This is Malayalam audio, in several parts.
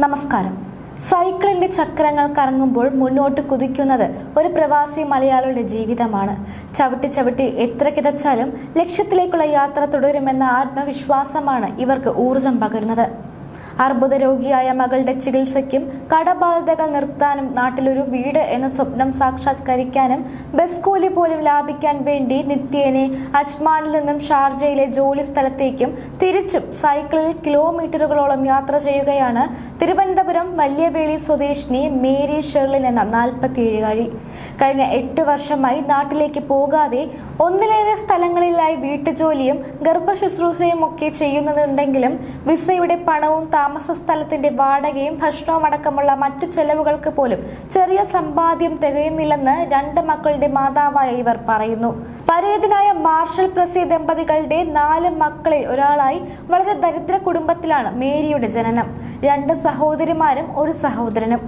നമസ്കാരം. സൈക്കിളിന്റെ ചക്രങ്ങൾ കറങ്ങുമ്പോൾ മുന്നോട്ട് കുതിക്കുന്നത് ഒരു പ്രവാസി മലയാളിയുടെ ജീവിതമാണ്. ചവിട്ടി ചവിട്ടി എത്ര കിതച്ചാലും ലക്ഷ്യത്തിലേക്കുള്ള യാത്ര തുടരുമെന്ന ആത്മവിശ്വാസമാണ് ഇവർക്ക് ഊർജം പകരുന്നത്. അർബുദ രോഗിയായ മകളുടെ ചികിത്സയ്ക്കും കടബാധ്യതകൾ നിർത്താനും നാട്ടിലൊരു വീട് എന്ന സ്വപ്നം സാക്ഷാത്കരിക്കാനും ബസ് കൂലി പോലും ലാഭിക്കാൻ വേണ്ടി നിത്യേനെ അജ്മാനിൽ നിന്നും ഷാർജയിലെ ജോലി സ്ഥലത്തേക്കും തിരിച്ചും സൈക്കിളിൽ കിലോമീറ്ററുകളോളം യാത്ര ചെയ്യുകയാണ് തിരുവനന്തപുരം വല്യവേളി സ്വദേശിനി മേരി ഷെർലിൻ എന്ന നാൽപ്പത്തിയേഴുകാരി. കഴിഞ്ഞ എട്ട് വർഷമായി നാട്ടിലേക്ക് പോകാതെ ഒന്നിലേറെ സ്ഥലങ്ങളിലായി വീട്ടുജോലിയും ഗർഭശുശ്രൂഷയും ഒക്കെ ചെയ്യുന്നതുണ്ടെങ്കിലും വിസയുടെ പണവും താമസ സ്ഥലത്തിന്റെ വാടകയും ഭക്ഷണവും അടക്കമുള്ള മറ്റു ചെലവുകൾക്ക് പോലും ചെറിയ സമ്പാദ്യം തികയുന്നില്ലെന്ന് രണ്ട് മക്കളുടെ മാതാവായ ഇവർ പറയുന്നു. പരേതനായ മാർഷൽ പ്രസി ദമ്പതികളുടെ നാല് മക്കളിൽ ഒരാളായി വളരെ ദരിദ്ര കുടുംബത്തിലാണ് മേരിയുടെ ജനനം. രണ്ട് സഹോദരിമാരും ഒരു സഹോദരനും.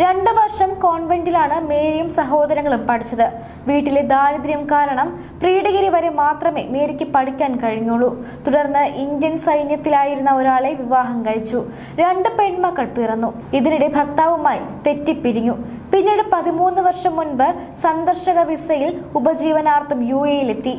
രണ്ട് വർഷം കോൺവെന്റിലാണ് മേരിയും സഹോദരങ്ങളും പഠിച്ചത്. വീട്ടിലെ ദാരിദ്ര്യം കാരണം പ്രീ ഡിഗ്രി വരെ മാത്രമേ മേരിക്ക് പഠിക്കാൻ കഴിഞ്ഞുള്ളൂ. തുടർന്ന് ഇന്ത്യൻ സൈന്യത്തിലായിരുന്ന ഒരാളെ വിവാഹം കഴിച്ചു. രണ്ട് പെൺമക്കൾ പിറന്നു. ഇതിനിടെ ഭർത്താവുമായി തെറ്റിപ്പിരിഞ്ഞു. പിന്നീട് പതിമൂന്ന് വർഷം മുൻപ് സന്ദർശക വിസയിൽ ഉപജീവനാർത്ഥം യു എയിലെത്തി.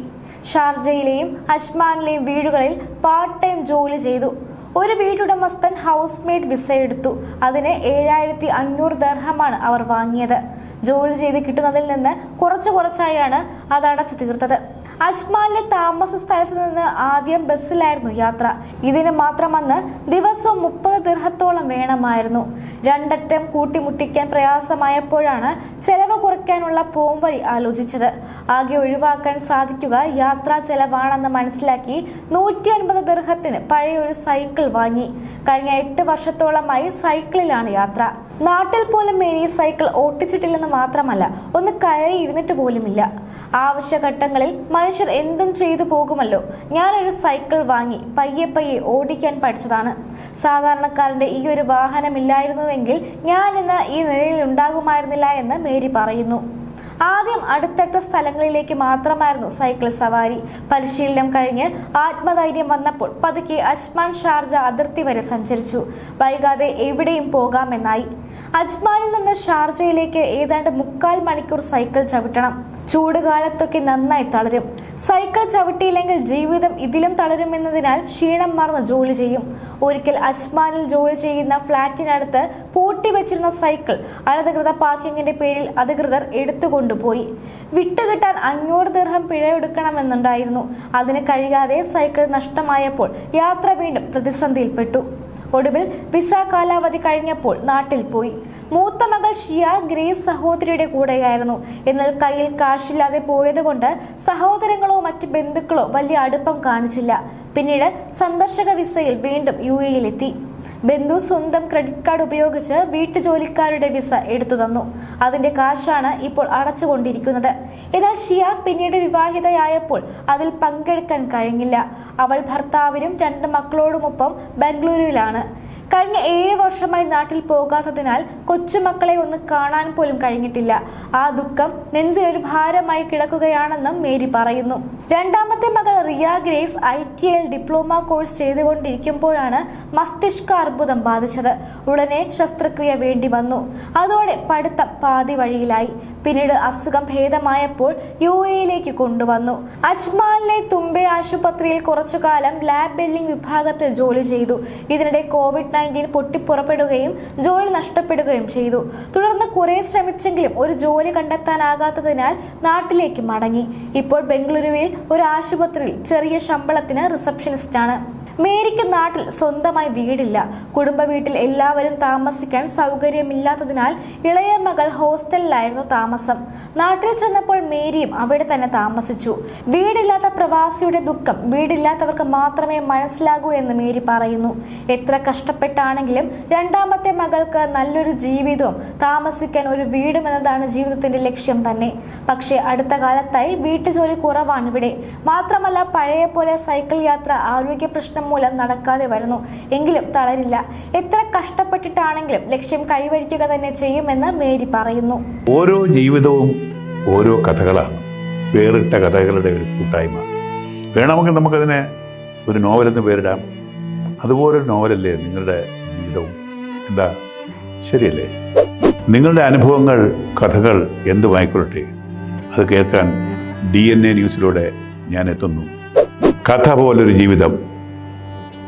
ഷാർജയിലെയും അഷ്മാനിലെയും വീടുകളിൽ പാർട്ട് ടൈം ജോലി ചെയ്തു. ഒരു വീട്ടുടമസ്ഥൻ ഹൗസ് മെയ്ഡ് വിസ എടുത്തു. അതിന് ഏഴായിരത്തി അഞ്ഞൂറ് ദർഹമാണ് അവർ വാങ്ങിയത്. ജോലി ചെയ്ത് കിട്ടുന്നതിൽ നിന്ന് കുറച്ച് കുറച്ചായാണ് അത് അടച്ചു തീർത്തത്. അജ്മാനിലെ താമസ സ്ഥലത്ത് നിന്ന് ആദ്യം ബസ്സിലായിരുന്നു യാത്ര. ഇതിന് മാത്രമെന്ന് ദിവസവും മുപ്പത് ദീർഘത്തോളം വേണമായിരുന്നു. രണ്ടറ്റം കൂട്ടിമുട്ടിക്കാൻ പ്രയാസമായപ്പോഴാണ് ചെലവ് കുറയ്ക്കാനുള്ള പോംവഴി ആലോചിച്ചത്. ആകെ ഒഴിവാക്കാൻ സാധിക്കുക യാത്രാ ചെലവാണെന്ന് മനസ്സിലാക്കി നൂറ്റി അൻപത് ദീർഘത്തിന് പഴയ ഒരു സൈക്കിൾ വാങ്ങി. കഴിഞ്ഞ എട്ട് വർഷത്തോളമായി സൈക്കിളിലാണ് യാത്ര. നാട്ടിൽ പോലും മേരി സൈക്കിൾ ഓട്ടിച്ചിട്ടില്ലെന്ന് മാത്രമല്ല ഒന്ന് കയറി ഇരുന്നിട്ട് പോലുമില്ല. ആവശ്യഘട്ടങ്ങളിൽ മനുഷ്യർ എന്തും ചെയ്തു പോകുമല്ലോ. ഞാനൊരു സൈക്കിൾ വാങ്ങി പയ്യെ പയ്യെ ഓടിക്കാൻ പഠിച്ചതാണ്. സാധാരണക്കാരന്റെ ഈ ഒരു വാഹനമില്ലായിരുന്നുവെങ്കിൽ ഞാൻ ഇന്ന് ഈ നിലയിൽ ഉണ്ടാകുമായിരുന്നില്ല എന്ന് മേരി പറയുന്നു. ആദ്യം അടുത്തടുത്ത സ്ഥലങ്ങളിലേക്ക് മാത്രമായിരുന്നു സൈക്കിൾ സവാരി. പരിശീലനം കഴിഞ്ഞ് ആത്മധൈര്യം വന്നപ്പോൾ പതുക്കെ അജ്മാൻ ഷാർജ അതിർത്തി വരെ സഞ്ചരിച്ചു. വൈകാതെ എവിടെയും പോകാമെന്നായി. അജ്മാനിൽ നിന്ന് ഷാർജയിലേക്ക് ഏതാണ്ട് മുക്കാൽ മണിക്കൂർ സൈക്കിൾ ചവിട്ടണം. ചൂടുകാലത്തൊക്കെ നന്നായി തളരും. സൈക്കിൾ ചവിട്ടിയില്ലെങ്കിൽ ജീവിതം ഇതിലും തളരുമെന്നതിനാൽ ക്ഷീണം മറന്ന് ജോലി ചെയ്യും. ഒരിക്കൽ അജ്മാനിൽ ജോലി ചെയ്യുന്ന ഫ്ളാറ്റിനടുത്ത് പൂട്ടി വെച്ചിരുന്ന സൈക്കിൾ അനധികൃത പാർക്കിങ്ങിന്റെ പേരിൽ അധികൃതർ എടുത്തുകൊണ്ടുപോയി. വിട്ടുകിട്ടാൻ അഞ്ഞൂറ് ദീർഘം പിഴയെടുക്കണമെന്നുണ്ടായിരുന്നു. അതിന് കഴിയാതെ സൈക്കിൾ നഷ്ടമായപ്പോൾ യാത്ര വീണ്ടും പ്രതിസന്ധിയിൽപ്പെട്ടു. ഒടുവിൽ വിസ കാലാവധി കഴിഞ്ഞപ്പോൾ നാട്ടിൽ പോയി. മൂത്ത മകൾ ഷിയ ഗ്രേസ് സഹോദരിയുടെ കൂടെയായിരുന്നു. എന്നാൽ കയ്യിൽ കാശില്ലാതെ പോയതുകൊണ്ട് സഹോദരങ്ങളോ മറ്റ് ബന്ധുക്കളോ വലിയ അടുപ്പം കാണിച്ചില്ല. പിന്നീട് സന്ദർശക വിസയിൽ വീണ്ടും യു എയിലെത്തി ബന്ധു സ്വന്തം ക്രെഡിറ്റ് കാർഡ് ഉപയോഗിച്ച് വീട്ടുജോലിക്കാരുടെ വിസ എടുത്തു തന്നു അതിന്റെ കാശാണ് ഇപ്പോൾ അടച്ചുകൊണ്ടിരിക്കുന്നത്. എന്നാൽ ഷിയ പിന്നീട് വിവാഹിതയായപ്പോൾ അതിൽ പങ്കെടുക്കാൻ കഴിഞ്ഞില്ല. അവൾ ഭർത്താവിനും രണ്ട് മക്കളോടുമൊപ്പം ബംഗളൂരുവിലാണ് കഴിഞ്ഞ ഏഴ് വർഷമായി നാട്ടിൽ പോകാത്തതിനാൽ കൊച്ചുമക്കളെ ഒന്ന് കാണാൻ പോലും കഴിഞ്ഞിട്ടില്ല. ആ ദുഃഖം നെഞ്ചിലൊരു ഭാരമായി കിടക്കുകയാണെന്നും മേരി പറയുന്നു. രണ്ടാമത്തെ മകൾ Riya Grace I T L diploma course ചെയ്തുകൊണ്ടിരിക്കുമ്പോഴാണ് മസ്തിഷ്ക അർബുദം ബാധിച്ചത്. ഉടനെ ശസ്ത്രക്രിയ വേണ്ടി വന്നു. അതോടെ പഠിത്തം പാതി വഴിയിലായി. പിന്നീട് അസുഖം ഭേദമായപ്പോൾ യു എയിലേക്ക് കൊണ്ടുവന്നു. അജ്മാനിലെ തുമ്പെ ആശുപത്രിയിൽ കുറച്ചുകാലം ലാബ് ബില്ലിംഗ് വിഭാഗത്തിൽ ജോലി ചെയ്തു. ഇതിനിടെ കോവിഡ് നയന്റീൻ പൊട്ടിപ്പുറപ്പെടുകയും ജോലി നഷ്ടപ്പെടുകയും ചെയ്തു. തുടർന്ന് കുറെ ശ്രമിച്ചെങ്കിലും ഒരു ജോലി കണ്ടെത്താനാകാത്തതിനാൽ നാട്ടിലേക്ക് മടങ്ങി. ഇപ്പോൾ ബംഗളൂരുവിൽ ഒരു ആശുപത്രിയിൽ ചെറിയ ശമ്പളത്തിന് റിസപ്ഷനിസ്റ്റാണ്. മേരിക്ക് നാട്ടിൽ സ്വന്തമായി വീടില്ല. കുടുംബ വീട്ടിൽ എല്ലാവരും താമസിക്കാൻ സൗകര്യമില്ലാത്തതിനാൽ ഇളയ മകൾ ഹോസ്റ്റലിലായിരുന്നു താമസം. നാട്ടിൽ ചെന്നപ്പോൾ മേരിയും അവിടെ തന്നെ താമസിച്ചു. വീടില്ലാത്ത പ്രവാസിയുടെ ദുഃഖം വീടില്ലാത്തവർക്ക് മാത്രമേ മനസ്സിലാകൂ എന്ന് മേരി പറയുന്നു. എത്ര കഷ്ടപ്പെട്ടാണെങ്കിലും രണ്ടാമത്തെ മകൾക്ക് നല്ലൊരു ജീവിതവും താമസിക്കാൻ ഒരു വീടും എന്നതാണ് ജീവിതത്തിന്റെ ലക്ഷ്യം തന്നെ. പക്ഷേ അടുത്ത കാലത്തായി വീട്ടുജോലി കുറവാണ് ഇവിടെ. മാത്രമല്ല പഴയ പോലെ സൈക്കിൾ യാത്ര ആരോഗ്യ പ്രശ്നം മൂലം നടക്കാതെ വരുന്നു. എങ്കിലും തളരില്ല. എത്ര കഷ്ടപ്പെട്ടിട്ടാണെങ്കിലും ലക്ഷ്യം കൈവരിക്കുക തന്നെ ചെയ്യുമെന്ന് മേരി പറയുന്നു. ഓരോ ജീവിതവും ഓരോ കഥകളാണ്. വേറിട്ട കഥകളുടെ ഒരു കൂട്ടായ്മ. വേണമെങ്കിൽ നമുക്കതിനെ ഒരു നോവലെന്ന് പേരിടാം. അതുപോലൊരു നോവലല്ലേ നിങ്ങളുടെ ജീവിതവും? എന്താ? ശരിയല്ലേ? നിങ്ങളുടെ അനുഭവങ്ങൾ കഥകൾ എന്തുമായിക്കൊള്ളട്ടെ അത് കേൾക്കാൻ ഡി എൻ എ ന്യൂസിലൂടെ ഞാൻ എത്തുന്നു. കഥ പോലൊരു ജീവിതം.